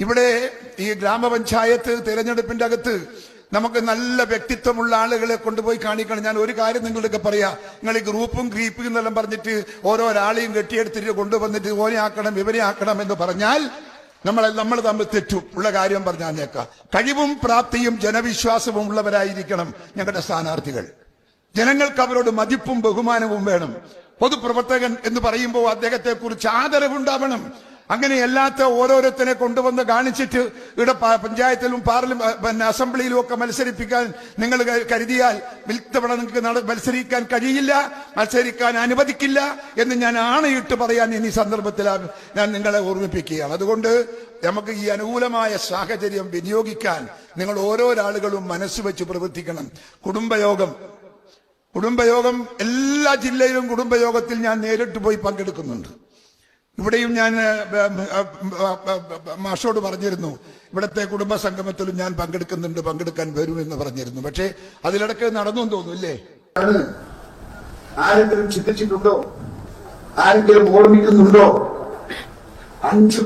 ഇവിടെ ഈ ഗ്രാമപഞ്ചായത്ത് തെരഞ്ഞെടുപ്പിന്റെ അകത്ത് നമുക്ക് നല്ല വ്യക്തിത്വമുള്ള ആളുകളെ കൊണ്ടുപോയി കാണിക്കണം. ഞാൻ ഒരു കാര്യം നിങ്ങളൊക്കെ പറയാ. നിങ്ങൾ ഈ ഗ്രൂപ്പും ഗ്രീപ്പും എന്നെല്ലാം പറഞ്ഞിട്ട് ഓരോ ഒരാളെയും കെട്ടിയെടുത്തിട്ട് കൊണ്ടുവന്നിട്ട് ഓനെ ആക്കണം ഇവരെ ആക്കണം എന്ന് പറഞ്ഞാൽ നമ്മളെ നമ്മൾ തമ്മിൽ തെറ്റും. ഉള്ള കാര്യം പറഞ്ഞാൽ കഴിവും പ്രാപ്തിയും ജനവിശ്വാസവും ഉള്ളവരായിരിക്കണം ഞങ്ങളുടെ സ്ഥാനാർത്ഥികൾ. ജനങ്ങൾക്ക് അവരോട് മതിപ്പും ബഹുമാനവും വേണം. പൊതുപ്രവർത്തകൻ എന്ന് പറയുമ്പോൾ അദ്ദേഹത്തെ കുറിച്ച് ആദരവുണ്ടാവണം. അങ്ങനെ അല്ലാത്ത ഓരോരുത്തരെ കൊണ്ടുവന്ന് കാണിച്ചിട്ട് ഇവിടെ പഞ്ചായത്തിലും പാർലമെന്റ് പിന്നെ അസംബ്ലിയിലും ഒക്കെ മത്സരിപ്പിക്കാൻ നിങ്ങൾ കരുതിയാൽ വിൽത്തവണ നിങ്ങൾക്ക് മത്സരിക്കാൻ കഴിയില്ല മത്സരിക്കാൻ അനുവദിക്കില്ല എന്ന് ഞാൻ ആണയിട്ട് പറയാൻ ഇനി സന്ദർഭത്തിൽ ഞാൻ നിങ്ങളെ ഓർമ്മിപ്പിക്കുകയാണ്. അതുകൊണ്ട് നമുക്ക് ഈ അനുകൂലമായ സാഹചര്യം വിനിയോഗിക്കാൻ നിങ്ങൾ ഓരോരാളുകളും മനസ്സ് വെച്ച് പ്രവർത്തിക്കണം. കുടുംബയോഗം. കുടുംബയോഗം എല്ലാ ജില്ലയിലും കുടുംബയോഗത്തിൽ ഞാൻ നേരിട്ട് പോയി പങ്കെടുക്കുന്നുണ്ട്. ഇവിടെയും ഞാൻ മാഷോട് പറഞ്ഞിരുന്നു ഇവിടുത്തെ കുടുംബ സംഗമത്തിലും ഞാൻ പങ്കെടുക്കുന്നുണ്ട് പങ്കെടുക്കാൻ വരും എന്ന് പറഞ്ഞിരുന്നു. പക്ഷേ അതിലിടക്ക് നടന്നു തോന്നുന്നില്ലേ ആരെങ്കിലും ചിന്തിച്ചിട്ടുണ്ടോ? ആരെങ്കിലും ഓർമ്മിക്കുന്നുണ്ടോ? അഞ്ച്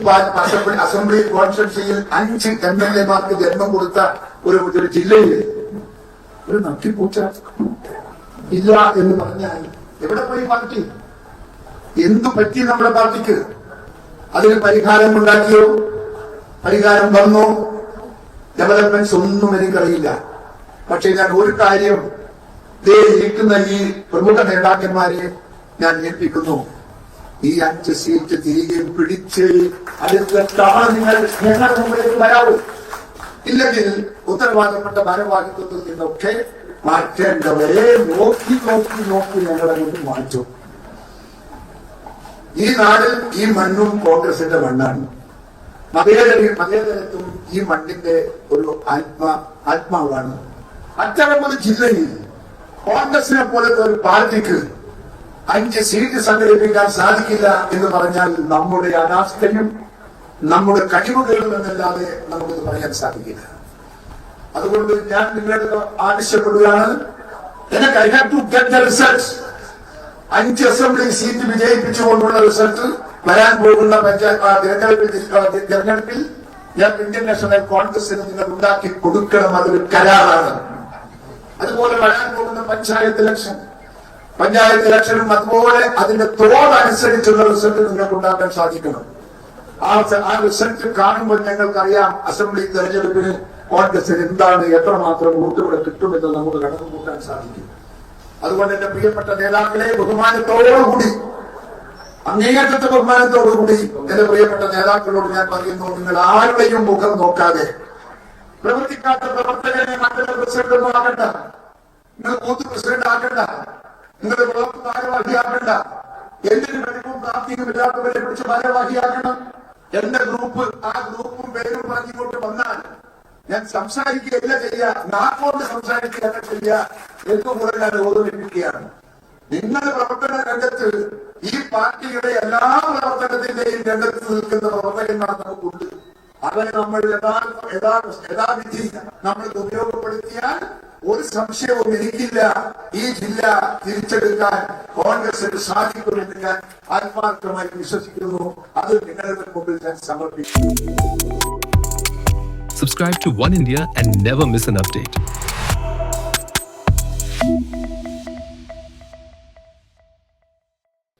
അസംബ്ലി കോൺസ്റ്റിറ്റ്യൻസിയിൽ അഞ്ച് എം എൽ മാർക്ക് ജന്മം കൊടുത്ത ഒരു ഒരു ജില്ലയിൽ ഒരു നട്ടിപ്പൂച്ച ഇല്ല എന്ന് പറഞ്ഞാൽ എവിടെ പോയി പാർട്ടി? എന്തു പറ്റി നമ്മുടെ പാർട്ടിക്ക്? അതിന് പരിഹാരം ഉണ്ടാക്കിയോ? പരിഹാരം വന്നോ? ഡെവലപ്മെന്റ്സ് ഒന്നും എനിക്കറിയില്ല. പക്ഷെ ഞാൻ ഒരു കാര്യം ദേ ഇരിക്കുന്ന ഈ പ്രമുഖ നേതാക്കന്മാരെ ഞാൻ ഏൽപ്പിക്കുന്നു. ഈ അഞ്ച് സീറ്റ് തിരികെ പിടിച്ച് അടുത്ത തവണ നിങ്ങൾ ഞങ്ങളുടെ മുമ്പിലേക്ക് വരാവൂ. ഇല്ലെങ്കിൽ ഉത്തരവാദപ്പെട്ട ഭാരവാഹിത്വത്തിൽ നിന്നൊക്കെ മാറ്റേണ്ടവരെ നോക്കി നോക്കി നോക്കി ഞങ്ങളെ കൊണ്ട് മാറ്റും. ഈ നാടിൽ ഈ മണ്ണും കോൺഗ്രസിന്റെ മണ്ണാണ്. മതേതര മതേതരത്വം ഈ മണ്ണിന്റെ ഒരു ആത്മ ആത്മാവാണ്. അത്തരമൊരു ജില്ലയിൽ കോൺഗ്രസിനെ പോലത്തെ ഒരു പാർട്ടിക്ക് അഞ്ച് സീറ്റ് സംഘടിപ്പിക്കാൻ സാധിക്കില്ല എന്ന് പറഞ്ഞാൽ നമ്മുടെ അനാസ്ഥയും നമ്മുടെ കഴിവുകളും എന്നല്ലാതെ നമുക്കത് പറയാൻ സാധിക്കില്ല. അതുകൊണ്ട് ഞാൻ നിങ്ങളോട് ആവശ്യപ്പെടുകയാണ്. എനിക്ക് I have to get the result അഞ്ച് അസംബ്ലി സീറ്റ് വിജയിപ്പിച്ചുകൊണ്ടുള്ള റിസൾട്ട് വരാൻ പോകുന്ന തിരഞ്ഞെടുപ്പിൽ തിരഞ്ഞെടുപ്പിൽ ഞാൻ ഇന്ത്യൻ നാഷണൽ കോൺഗ്രസിന് നിങ്ങൾ ഉണ്ടാക്കി കൊടുക്കണം അതൊരു കരാറാണ്. അതുപോലെ വരാൻ പോകുന്ന പഞ്ചായത്ത് ഇലക്ഷൻ. പഞ്ചായത്ത് ഇലക്ഷനും അതുപോലെ അതിന്റെ തോതനുസരിച്ചുള്ള റിസൾട്ട് നിങ്ങൾക്ക് ഉണ്ടാക്കാൻ സാധിക്കണം. ആ ആ റിസൾട്ട് കാണുമ്പോൾ ഞങ്ങൾക്കറിയാം അസംബ്ലി തെരഞ്ഞെടുപ്പിന് കോൺഗ്രസിന് എന്താണ് എത്രമാത്രം വോട്ടുകൾ കിട്ടുമെന്ന് നമുക്ക് കണക്ക് കൂട്ടാൻ സാധിക്കും. അതുകൊണ്ട് എന്റെ പ്രിയപ്പെട്ട നേതാക്കളെ ബഹുമാനത്തോടുകൂടി അങ്ങേയറ്റത്തെ ബഹുമാനത്തോടുകൂടി എന്റെ പ്രിയപ്പെട്ട നേതാക്കളോട് ഞാൻ പറയുന്നു നിങ്ങൾ ആരുടെയും മുഖം നോക്കാതെ. പ്രവർത്തിക്കാത്ത പ്രവർത്തകനെ മറ്റൊരു പ്രസിഡന്റ് ഒന്നും ആക്കണ്ട. നിങ്ങൾ ബൂത്ത് പ്രസിഡന്റ് ആക്കണ്ട. നിങ്ങൾ ബ്ലോക്ക് ഭാരവാഹിയാക്കണ്ട എന്തിനു കഴിവും പ്രാപ്തിയും ഇല്ലാത്തവരെ കുറിച്ച് ഭാരവാഹിയാക്കണം എന്റെ ഗ്രൂപ്പ് ആ ഗ്രൂപ്പും പേരും പറഞ്ഞിങ്ങോട്ട് വന്നാൽ ഞാൻ സംസാരിക്കുകയല്ല ചെയ്യുക നാക്കോണ്ട് സംസാരിക്കുകയല്ല ചെയ്യുക എന്നുകൂടെ ഞാൻ ഓർമ്മിപ്പിക്കുകയാണ്. നിങ്ങൾ പ്രവർത്തന രംഗത്ത് ഈ പാർട്ടിയുടെ എല്ലാ പ്രവർത്തനത്തിന്റെയും രംഗത്ത് നിൽക്കുന്ന പ്രവർത്തകന്മാർ നമുക്കുണ്ട്. അവരെ നമ്മൾ യഥാവിധി നമ്മൾ ഉപയോഗപ്പെടുത്തിയാൽ ഒരു സംശയവും എനിക്കില്ല. ഈ ജില്ല തിരിച്ചെടുക്കാൻ കോൺഗ്രസിന് സാധിക്കുമെന്ന് ഞാൻ ആത്മാർത്ഥമായി വിശ്വസിക്കുന്നു. അത് നിങ്ങളുടെ മുമ്പിൽ ഞാൻ സമർപ്പിക്കുന്നു. Subscribe to One India and never miss an update.